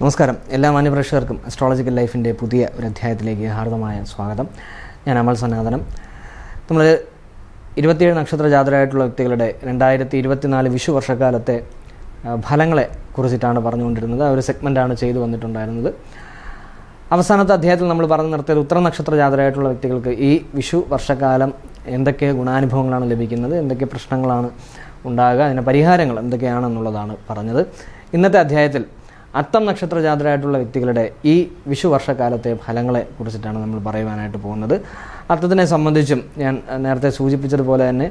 നമസ്കാരം. എല്ലാ മാന്യപ്രേക്ഷകർക്കും അസ്ട്രോളജിക്കൽ ലൈഫിന്റെ പുതിയ ഒരു അധ്യായത്തിലേക്ക് ഹാർദമായ സ്വാഗതം. ഞാൻ അമൽ സനാതനം. നമ്മൾ ഇരുപത്തിയേഴ് നക്ഷത്ര ജാതരായിട്ടുള്ള വ്യക്തികളുടെ രണ്ടായിരത്തി ഇരുപത്തിനാല് വിഷു വർഷക്കാലത്തെ ഫലങ്ങളെ കുറിച്ചിട്ടാണ് പറഞ്ഞുകൊണ്ടിരുന്നത്. ആ ഒരു സെഗ്മെന്റാണ് ചെയ്തു വന്നിട്ടുണ്ടായിരുന്നത്. അവസാനത്തെ അധ്യായത്തിൽ നമ്മൾ പറഞ്ഞു നിർത്തിയത് ഉത്തര നക്ഷത്ര ജാതരായിട്ടുള്ള വ്യക്തികൾക്ക് ഈ വിഷു വർഷക്കാലം എന്തൊക്കെ ഗുണാനുഭവങ്ങളാണ് ലഭിക്കുന്നത് എന്തൊക്കെ പ്രശ്നങ്ങളാണ് ഉണ്ടാകുക അതിന്റെ പരിഹാരങ്ങൾ എന്തൊക്കെയാണെന്നുള്ളതാണ് പറഞ്ഞത്. ഇന്നത്തെ അധ്യായത്തിൽ അത്തം നക്ഷത്ര ജാതരായിട്ടുള്ള വ്യക്തികളുടെ ഈ വിഷു വർഷക്കാലത്തെ ഫലങ്ങളെ കുറിച്ചിട്ടാണ് നമ്മൾ പറയുവാനായിട്ട് പോകുന്നത്. അത്തത്തിനെ സംബന്ധിച്ചും ഞാൻ നേരത്തെ സൂചിപ്പിച്ചതുപോലെ തന്നെ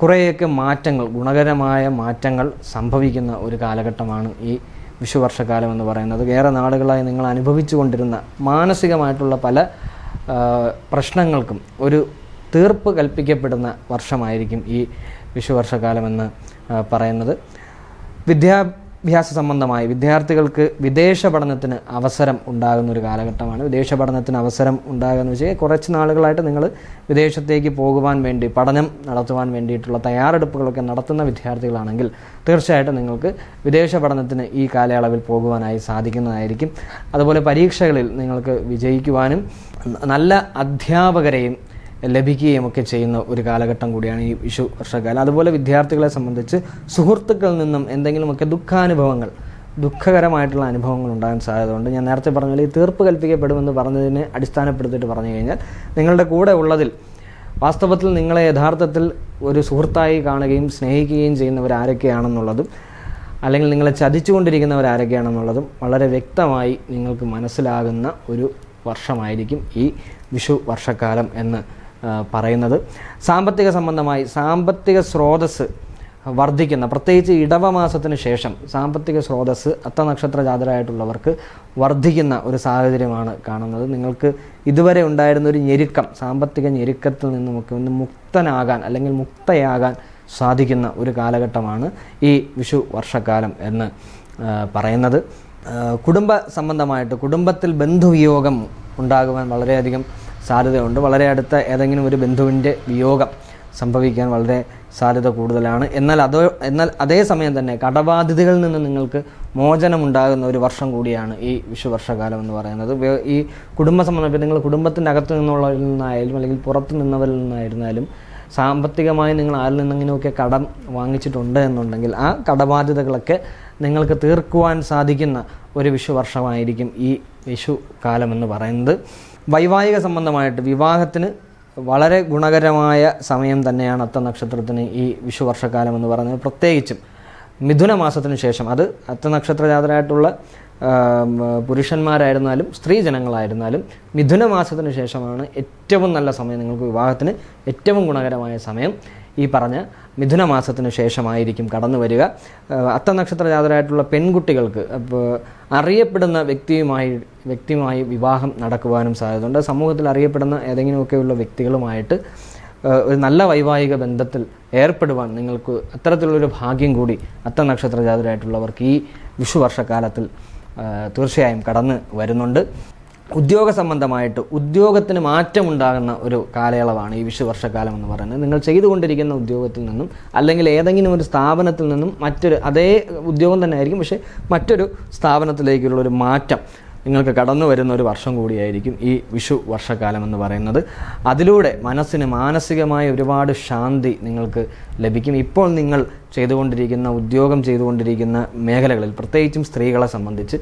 കുറേയൊക്കെ മാറ്റങ്ങൾ ഗുണകരമായ മാറ്റങ്ങൾ സംഭവിക്കുന്ന ഒരു കാലഘട്ടമാണ് ഈ വിഷു വർഷക്കാലം എന്ന് പറയുന്നത്. ഏറെ നാളുകളായി നിങ്ങൾ അനുഭവിച്ചു കൊണ്ടിരുന്ന മാനസികമായിട്ടുള്ള പല പ്രശ്നങ്ങൾക്കും ഒരു തീർപ്പ് കൽപ്പിക്കപ്പെടുന്ന വർഷമായിരിക്കും ഈ വിഷു വർഷക്കാലമെന്ന് വിദ്യാ പറയുന്നത് വിദ്യാഭ്യാസ സംബന്ധമായി വിദ്യാർത്ഥികൾക്ക് വിദേശ പഠനത്തിന് അവസരം ഉണ്ടാകുന്ന ഒരു കാലഘട്ടമാണ്. വിദേശ പഠനത്തിന് അവസരം ഉണ്ടാകുക എന്ന് വെച്ചാൽ കുറച്ച് നാളുകളായിട്ട് നിങ്ങൾ വിദേശത്തേക്ക് പോകുവാൻ വേണ്ടി പഠനം നടത്തുവാൻ വേണ്ടിയിട്ടുള്ള തയ്യാറെടുപ്പുകളൊക്കെ നടത്തുന്ന വിദ്യാർത്ഥികളാണെങ്കിൽ തീർച്ചയായിട്ടും നിങ്ങൾക്ക് വിദേശ പഠനത്തിന് ഈ കാലയളവിൽ പോകുവാനായി സാധിക്കുന്നതായിരിക്കും. അതുപോലെ പരീക്ഷകളിൽ നിങ്ങൾക്ക് വിജയിക്കുവാനും നല്ല അധ്യാപകരെയും ലഭിക്കുകയും ഒക്കെ ചെയ്യുന്ന ഒരു കാലഘട്ടം കൂടിയാണ് ഈ വിഷു വർഷകാലം. അതുപോലെ വിദ്യാർത്ഥികളെ സംബന്ധിച്ച് സുഹൃത്തുക്കളിൽ നിന്നും എന്തെങ്കിലുമൊക്കെ ദുഃഖാനുഭവങ്ങൾ ദുഃഖകരമായിട്ടുള്ള അനുഭവങ്ങൾ ഉണ്ടാകാൻ സാധ്യതയുണ്ട്. ഞാൻ നേരത്തെ പറഞ്ഞ ഈ തീർപ്പ് കൽപ്പിക്കപ്പെടുമെന്ന് പറഞ്ഞതിനെ അടിസ്ഥാനപ്പെടുത്തിയിട്ട് പറഞ്ഞു കഴിഞ്ഞാൽ നിങ്ങളുടെ കൂടെ ഉള്ളതിൽ വാസ്തവത്തിൽ നിങ്ങളെ യഥാർത്ഥത്തിൽ ഒരു സുഹൃത്തായി കാണുകയും സ്നേഹിക്കുകയും ചെയ്യുന്നവർ ആരൊക്കെയാണെന്നുള്ളതും അല്ലെങ്കിൽ നിങ്ങളെ ചതിച്ചുകൊണ്ടിരിക്കുന്നവർ ആരൊക്കെയാണെന്നുള്ളതും വളരെ വ്യക്തമായി നിങ്ങൾക്ക് മനസ്സിലാകുന്ന ഒരു വർഷമായിരിക്കും ഈ വിഷു വർഷക്കാലം എന്ന് പറയുന്നത്. സാമ്പത്തിക സംബന്ധമായി സാമ്പത്തിക സ്രോതസ് വർദ്ധിക്കുന്ന പ്രത്യേകിച്ച് ഇടവ മാസത്തിന് ശേഷം സാമ്പത്തിക സ്രോതസ് അത്ത നക്ഷത്ര ജാതരായിട്ടുള്ളവർക്ക് വർദ്ധിക്കുന്ന ഒരു സാഹചര്യമാണ് കാണുന്നത്. നിങ്ങൾക്ക് ഇതുവരെ ഉണ്ടായിരുന്ന ഒരു ഞെരുക്കം സാമ്പത്തിക ഞെരുക്കത്തിൽ നിന്നുമൊക്കെ ഒന്ന് മുക്തനാകാൻ അല്ലെങ്കിൽ മുക്തയാകാൻ സാധിക്കുന്ന ഒരു കാലഘട്ടമാണ് ഈ വിഷു വർഷക്കാലം എന്ന് പറയുന്നത്. കുടുംബ സംബന്ധമായിട്ട് കുടുംബത്തിൽ ബന്ധുവിയോഗം ഉണ്ടാകുവാൻ വളരെയധികം സാധ്യതയുണ്ട്. വളരെ അടുത്ത ഏതെങ്കിലും ഒരു ബന്ധുവിന്റെ വിയോഗം സംഭവിക്കാൻ വളരെ സാധ്യത കൂടുതലാണ്. എന്നാൽ അതോ എന്നാൽ അതേസമയം തന്നെ കടബാധിതകളിൽ നിന്ന് നിങ്ങൾക്ക് മോചനമുണ്ടാകുന്ന ഒരു വർഷം കൂടിയാണ് ഈ വിഷുവർഷകാലം എന്ന് പറയുന്നത്. ഈ കുടുംബ സംബന്ധം നിങ്ങൾ കുടുംബത്തിന്റെ അകത്ത് നിന്നുള്ളവരിൽ നിന്നായാലും അല്ലെങ്കിൽ പുറത്ത് നിന്നവരിൽ നിന്നായിരുന്നാലും സാമ്പത്തികമായി നിങ്ങൾ ആരിൽ നിന്നെങ്കിലുമൊക്കെ കടം വാങ്ങിച്ചിട്ടുണ്ട് എന്നുണ്ടെങ്കിൽ ആ കടബാധ്യതകളൊക്കെ നിങ്ങൾക്ക് തീർക്കുവാൻ സാധിക്കുന്ന ഒരു വിഷു വർഷമായിരിക്കും ഈ വിഷു കാലം എന്ന് പറയുന്നത്. വൈവാഹിക സംബന്ധമായിട്ട് വിവാഹത്തിന് വളരെ ഗുണകരമായ സമയം തന്നെയാണ് അത്ത നക്ഷത്രത്തിന് ഈ വിഷുവർഷക്കാലം എന്ന് പറയുന്നത്. പ്രത്യേകിച്ചും മിഥുന മാസത്തിന് ശേഷം. അത് അത്ത നക്ഷത്ര ജാതരായിട്ടുള്ള പുരുഷന്മാരായിരുന്നാലും സ്ത്രീ ജനങ്ങളായിരുന്നാലും മിഥുന മാസത്തിന് ശേഷമാണ് ഏറ്റവും നല്ല സമയം നിങ്ങൾക്ക് വിവാഹത്തിന് ഏറ്റവും ഗുണകരമായ സമയം. ഈ പറഞ്ഞ മിഥുന മാസത്തിന് ശേഷമായിരിക്കും കടന്നു വരിക. അത്തനക്ഷത്ര അത്ത നക്ഷത്ര ജാതരായിട്ടുള്ള പെൺകുട്ടികൾക്ക് അറിയപ്പെടുന്ന വ്യക്തിയുമായി വ്യക്തിയുമായി വിവാഹം നടക്കുവാനും സാധ്യതയുണ്ട്. സമൂഹത്തിൽ അറിയപ്പെടുന്ന ഏതെങ്കിലുമൊക്കെയുള്ള വ്യക്തികളുമായിട്ട് ഒരു നല്ല വൈവാഹിക ബന്ധത്തിൽ ഏർപ്പെടുവാൻ നിങ്ങൾക്ക് അത്തരത്തിലുള്ളൊരു ഭാഗ്യം കൂടി അത്തനക്ഷത്ര ജാതരായിട്ടുള്ളവർക്ക് ഈ വിഷുവർഷക്കാലത്തിൽ തീർച്ചയായും കടന്ന് വരുന്നുണ്ട്. ഉദ്യോഗ സംബന്ധമായിട്ട് ഉദ്യോഗത്തിന് മാറ്റമുണ്ടാകുന്ന ഒരു കാലയളവാണ് ഈ വിഷു വർഷക്കാലം എന്ന് പറയുന്നത്. നിങ്ങൾ ചെയ്തുകൊണ്ടിരിക്കുന്ന ഉദ്യോഗത്തിൽ നിന്നും അല്ലെങ്കിൽ ഏതെങ്കിലും ഒരു സ്ഥാപനത്തിൽ നിന്നും മറ്റൊരു അതേ ഉദ്യോഗം തന്നെ ആയിരിക്കും പക്ഷേ മറ്റൊരു സ്ഥാപനത്തിലേക്കുള്ള ഒരു മാറ്റം നിങ്ങൾക്ക് കടന്നു വരുന്ന ഒരു വർഷം കൂടിയായിരിക്കും ഈ വിഷു വർഷക്കാലം എന്ന് പറയുന്നത്. അതിലൂടെ മനസ്സിന് മാനസികമായ ഒരുപാട് ശാന്തി നിങ്ങൾക്ക് ലഭിക്കും. ഇപ്പോൾ നിങ്ങൾ ചെയ്തുകൊണ്ടിരിക്കുന്ന ഉദ്യോഗം ചെയ്തുകൊണ്ടിരിക്കുന്ന മേഖലകളിൽ പ്രത്യേകിച്ചും സ്ത്രീകളെ സംബന്ധിച്ച്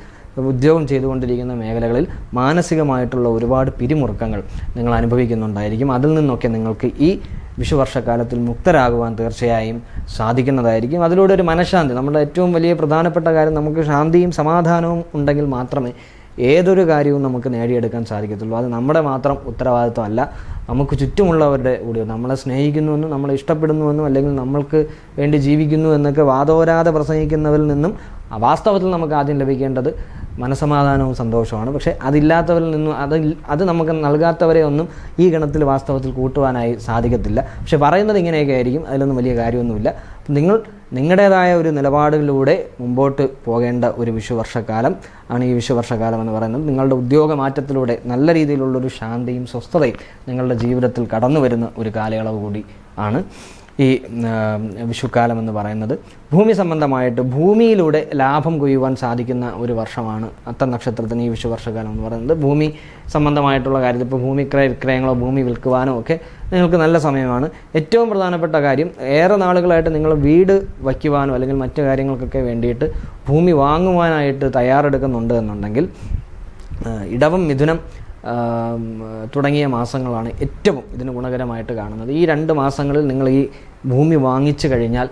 ഉദ്യോഗം ചെയ്തുകൊണ്ടിരിക്കുന്ന മേഖലകളിൽ മാനസികമായിട്ടുള്ള ഒരുപാട് പിരിമുറുക്കങ്ങൾ നിങ്ങൾ അനുഭവിക്കുന്നുണ്ടായിരിക്കും. അതിൽ നിന്നൊക്കെ നിങ്ങൾക്ക് ഈ വിഷുവർഷക്കാലത്തിൽ മുക്തരാകുവാൻ തീർച്ചയായും സാധിക്കുന്നതായിരിക്കും. അതിലൂടെ ഒരു മനഃശാന്തി നമ്മുടെ ഏറ്റവും വലിയ പ്രധാനപ്പെട്ട കാര്യം നമുക്ക് ശാന്തിയും സമാധാനവും ഉണ്ടെങ്കിൽ മാത്രമേ ഏതൊരു കാര്യവും നമുക്ക് നേടിയെടുക്കാൻ സാധിക്കത്തുള്ളൂ. അത് നമ്മുടെ മാത്രം ഉത്തരവാദിത്വമല്ല. നമുക്ക് ചുറ്റുമുള്ളവരുടെ കൂടി നമ്മളെ സ്നേഹിക്കുന്നുവെന്നും നമ്മളെ ഇഷ്ടപ്പെടുന്നുവെന്നും അല്ലെങ്കിൽ നമ്മൾക്ക് വേണ്ടി ജീവിക്കുന്നു എന്നൊക്കെ വാദോരാതെ പ്രസംഗിക്കുന്നവരിൽ നിന്നും വാസ്തവത്തിൽ നമുക്ക് ആദ്യം ലഭിക്കേണ്ടത് മനസമാധാനവും സന്തോഷമാണ് പക്ഷേ അതില്ലാത്തവരിൽ നിന്നും അത് അത് നമുക്ക് നൽകാത്തവരെ ഒന്നും ഈ ഗണത്തിൽ വാസ്തവത്തിൽ കൂട്ടുവാനായി സാധിക്കത്തില്ല. പക്ഷേ പറയുന്നത് ഇങ്ങനെയൊക്കെ ആയിരിക്കും. അതിലൊന്നും വലിയ കാര്യമൊന്നുമില്ല. നിങ്ങൾ നിങ്ങളുടേതായ ഒരു നിലപാടിലൂടെ മുമ്പോട്ട് പോകേണ്ട ഒരു വിഷുവർഷക്കാലം ആണ് ഈ വിഷുവർഷക്കാലം എന്ന് പറയുന്നത്. നിങ്ങളുടെ ഉദ്യോഗ മാറ്റത്തിലൂടെ നല്ല രീതിയിലുള്ളൊരു ശാന്തിയും സ്വസ്ഥതയും നിങ്ങളുടെ ജീവിതത്തിൽ കടന്നു വരുന്ന ഒരു കാലയളവ് കൂടി ആണ്. ഈ വിഷുക്കാലം എന്ന് പറയുന്നത്. ഭൂമി സംബന്ധമായിട്ട് ഭൂമിയിലൂടെ ലാഭം കൊയ്യുവാൻ സാധിക്കുന്ന ഒരു വർഷമാണ് അത്ത നക്ഷത്രത്തിന് ഈ വിഷു വർഷകാലം എന്ന് പറയുന്നത്. ഭൂമി സംബന്ധമായിട്ടുള്ള കാര്യത്തിൽ ഇപ്പോൾ ഭൂമി ക്രയ വിക്രയങ്ങളോ ഭൂമി വിൽക്കുവാനോ ഒക്കെ നിങ്ങൾക്ക് നല്ല സമയമാണ്. ഏറ്റവും പ്രധാനപ്പെട്ട കാര്യം ഏറെ നാളുകളായിട്ട് നിങ്ങൾ വീട് വയ്ക്കുവാനോ അല്ലെങ്കിൽ മറ്റു കാര്യങ്ങൾക്കൊക്കെ വേണ്ടിയിട്ട് ഭൂമി വാങ്ങുവാനായിട്ട് തയ്യാറെടുക്കുന്നുണ്ട് എന്നുണ്ടെങ്കിൽ ഇടവം മിഥുനം തുടങ്ങിയ മാസങ്ങളാണ് ഏറ്റവും ഇതിന് ഗുണകരമായിട്ട് കാണുന്നത്. ഈ രണ്ട് മാസങ്ങളിൽ നിങ്ങൾ ഈ ഭൂമി വാങ്ങിച്ചു കഴിഞ്ഞാൽ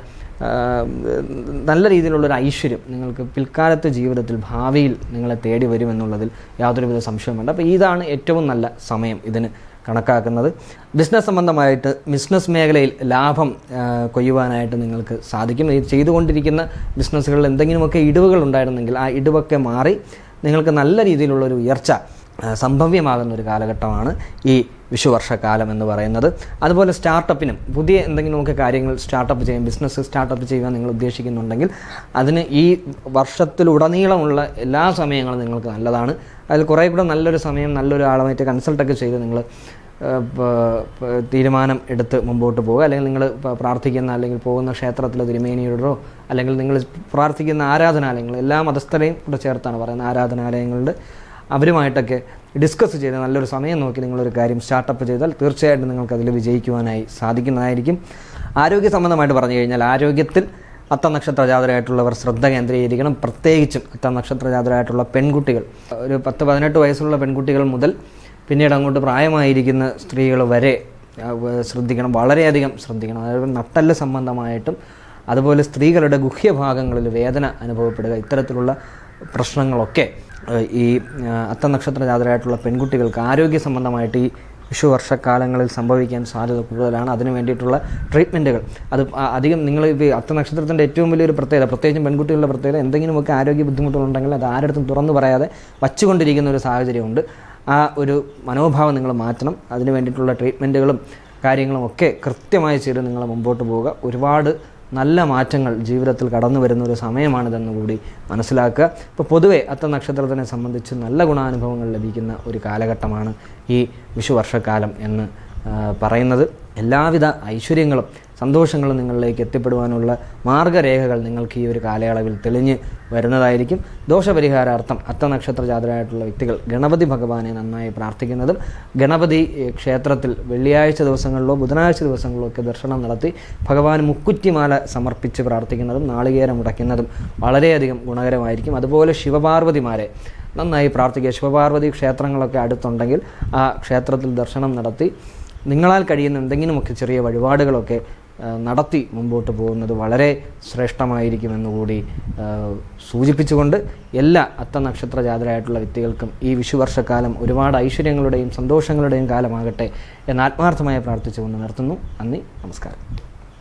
നല്ല രീതിയിലുള്ളൊരു ഐശ്വര്യം നിങ്ങൾക്ക് പിൽക്കാലത്തെ ജീവിതത്തിൽ ഭാവിയിൽ നിങ്ങളെ തേടി വരുമെന്നുള്ളതിൽ യാതൊരുവിധ സംശയവും വേണ്ട. അപ്പോൾ ഇതാണ് ഏറ്റവും നല്ല സമയം ഇതിന് കണക്കാക്കുന്നത്. ബിസിനസ് സംബന്ധമായിട്ട് ബിസിനസ് മേഖലയിൽ ലാഭം കൊയ്യുവാനായിട്ട് നിങ്ങൾക്ക് സാധിക്കും. ഈ ചെയ്തുകൊണ്ടിരിക്കുന്ന ബിസിനസ്സുകളിൽ എന്തെങ്കിലുമൊക്കെ ഇടിവുകൾ ഉണ്ടായിരുന്നെങ്കിൽ ആ ഇടിവൊക്കെ മാറി നിങ്ങൾക്ക് നല്ല രീതിയിലുള്ളൊരു ഉയർച്ച സംഭവ്യമാകുന്ന ഒരു കാലഘട്ടമാണ് ഈ വിഷുവർഷക്കാലം എന്ന് പറയുന്നത്. അതുപോലെ സ്റ്റാർട്ടപ്പിനും പുതിയ എന്തെങ്കിലും എന്തെങ്കിലുമൊക്കെ കാര്യങ്ങൾ സ്റ്റാർട്ടപ്പ് ചെയ്യാൻ ബിസിനസ് സ്റ്റാർട്ടപ്പ് ചെയ്യാൻ നിങ്ങൾ ഉദ്ദേശിക്കുന്നുണ്ടെങ്കിൽ അതിന് ഈ വർഷത്തിലുടനീളമുള്ള എല്ലാ സമയങ്ങളും നിങ്ങൾക്ക് നല്ലതാണ്. അതിൽ കുറേ കൂടെ നല്ലൊരു സമയം നല്ലൊരു ആളുമായിട്ട് കൺസൾട്ടൊക്കെ ചെയ്ത് നിങ്ങൾ തീരുമാനം എടുത്ത് മുമ്പോട്ട് പോകുക അല്ലെങ്കിൽ നിങ്ങൾ പ്രാർത്ഥിക്കുന്ന അല്ലെങ്കിൽ പോകുന്ന ക്ഷേത്രത്തിലെ തിരുമേനിയോടോ അല്ലെങ്കിൽ നിങ്ങൾ പ്രാർത്ഥിക്കുന്ന ആരാധനാലയങ്ങൾ എല്ലാ മതസ്ഥരെയും കൂടെ ചേർത്താണ് പറയുന്നത് ആരാധനാലയങ്ങളുടെ അവരുമായിട്ടൊക്കെ ഡിസ്കസ് ചെയ്ത് നല്ലൊരു സമയം നോക്കി നിങ്ങളൊരു കാര്യം സ്റ്റാർട്ടപ്പ് ചെയ്താൽ തീർച്ചയായിട്ടും നിങ്ങൾക്ക് അതിൽ വിജയിക്കുവാനായി സാധിക്കുന്നതായിരിക്കും. ആരോഗ്യ സംബന്ധമായിട്ട് പറഞ്ഞു കഴിഞ്ഞാൽ ആരോഗ്യത്തിൽ അത്ത നക്ഷത്ര ജാതരായിട്ടുള്ളവർ ശ്രദ്ധ കേന്ദ്രീകരിക്കണം. പ്രത്യേകിച്ചും അത്ത നക്ഷത്ര ജാതരായിട്ടുള്ള പെൺകുട്ടികൾ. ഒരു പത്ത് പതിനെട്ട് വയസ്സുള്ള പെൺകുട്ടികൾ മുതൽ പിന്നീട് അങ്ങോട്ട് പ്രായമായിരിക്കുന്ന സ്ത്രീകൾ വരെ ശ്രദ്ധിക്കണം. വളരെയധികം ശ്രദ്ധിക്കണം. അതായത് നട്ടൽ സംബന്ധമായിട്ടും അതുപോലെ സ്ത്രീകളുടെ ഗുഹ്യഭാഗങ്ങളിൽ വേദന അനുഭവപ്പെടുക ഇത്തരത്തിലുള്ള പ്രശ്നങ്ങളൊക്കെ ഈ ആ, അത്ത നക്ഷത്ര ജാതരായിട്ടുള്ള പെൺകുട്ടികൾക്ക് ആരോഗ്യ സംബന്ധമായിട്ട് ഈ വിഷു വർഷക്കാലങ്ങളിൽ സംഭവിക്കാൻ സാധ്യത കൂടുതലാണ്. അതിന് വേണ്ടിയിട്ടുള്ള ട്രീറ്റ്മെന്റുകൾ അത് അധികം നിങ്ങൾ ഈ അത്ത നക്ഷത്രത്തിന്റെ ഏറ്റവും വലിയൊരു പ്രത്യേകത പ്രത്യേകിച്ചും പെൺകുട്ടികളുടെ പ്രത്യേകത എന്തെങ്കിലുമൊക്കെ ആരോഗ്യ ബുദ്ധിമുട്ടുകളുണ്ടെങ്കിൽ അത് ആരുടെ തുറന്നു പറയാതെ വച്ചുകൊണ്ടിരിക്കുന്ന ഒരു സാഹചര്യമുണ്ട്. ആ ഒരു മനോഭാവം നിങ്ങൾ മാറ്റണം. അതിന് വേണ്ടിയിട്ടുള്ള ട്രീറ്റ്മെന്റുകളും കാര്യങ്ങളും ഒക്കെ കൃത്യമായി ചെയ്ത് നിങ്ങൾ മുമ്പോട്ട് പോവുക. ഒരുപാട് നല്ല മാറ്റങ്ങൾ ജീവിതത്തിൽ കടന്നു വരുന്ന ഒരു സമയമാണിതെന്ന് കൂടി മനസ്സിലാക്കുക. ഇപ്പോൾ പൊതുവെ അത്ത നക്ഷത്രത്തിനെ സംബന്ധിച്ച് നല്ല ഗുണാനുഭവങ്ങൾ ലഭിക്കുന്ന ഒരു കാലഘട്ടമാണ് ഈ വിഷുവർഷക്കാലം എന്ന് പറയുന്നത്. എല്ലാവിധ ഐശ്വര്യങ്ങളും സന്തോഷങ്ങളും നിങ്ങളിലേക്ക് എത്തിപ്പെടുവാനുള്ള മാർഗരേഖകൾ നിങ്ങൾക്ക് ഈ ഒരു കാലയളവിൽ തെളിഞ്ഞ് വരുന്നതായിരിക്കും. ദോഷപരിഹാരാർത്ഥം അത്ത നക്ഷത്ര ജാതരായിട്ടുള്ള വ്യക്തികൾ ഗണപതി ഭഗവാനെ നന്നായി പ്രാർത്ഥിക്കുന്നതും ഗണപതി ക്ഷേത്രത്തിൽ വെള്ളിയാഴ്ച ദിവസങ്ങളിലോ ബുധനാഴ്ച ദിവസങ്ങളിലോ ഒക്കെ ദർശനം നടത്തി ഭഗവാൻ മുക്കുറ്റിമാല സമർപ്പിച്ച് പ്രാർത്ഥിക്കുന്നതും നാളികേരം മുടക്കുന്നതും വളരെയധികം ഗുണകരമായിരിക്കും. അതുപോലെ ശിവപാർവതിമാരെ നന്നായി പ്രാർത്ഥിക്കുക. ശിവപാർവതി ക്ഷേത്രങ്ങളൊക്കെ അടുത്തുണ്ടെങ്കിൽ ആ ക്ഷേത്രത്തിൽ ദർശനം നടത്തി നിങ്ങളാൽ കഴിയുന്ന എന്തെങ്കിലുമൊക്കെ ചെറിയ വഴിപാടുകളൊക്കെ നടത്തി മുമ്പോട്ട് പോകുന്നത് വളരെ ശ്രേഷ്ഠമായിരിക്കുമെന്ന് കൂടി സൂചിപ്പിച്ചുകൊണ്ട് എല്ലാ അത്ത നക്ഷത്ര ജാതരായിട്ടുള്ള വ്യക്തികൾക്കും ഈ വിഷുവർഷക്കാലം ഒരുപാട് ഐശ്വര്യങ്ങളുടെയും സന്തോഷങ്ങളുടെയും കാലമാകട്ടെ എന്ന് ആത്മാർത്ഥമായി പ്രാർത്ഥിച്ചുകൊണ്ട് നിർത്തുന്നു. നന്ദി നമസ്കാരം.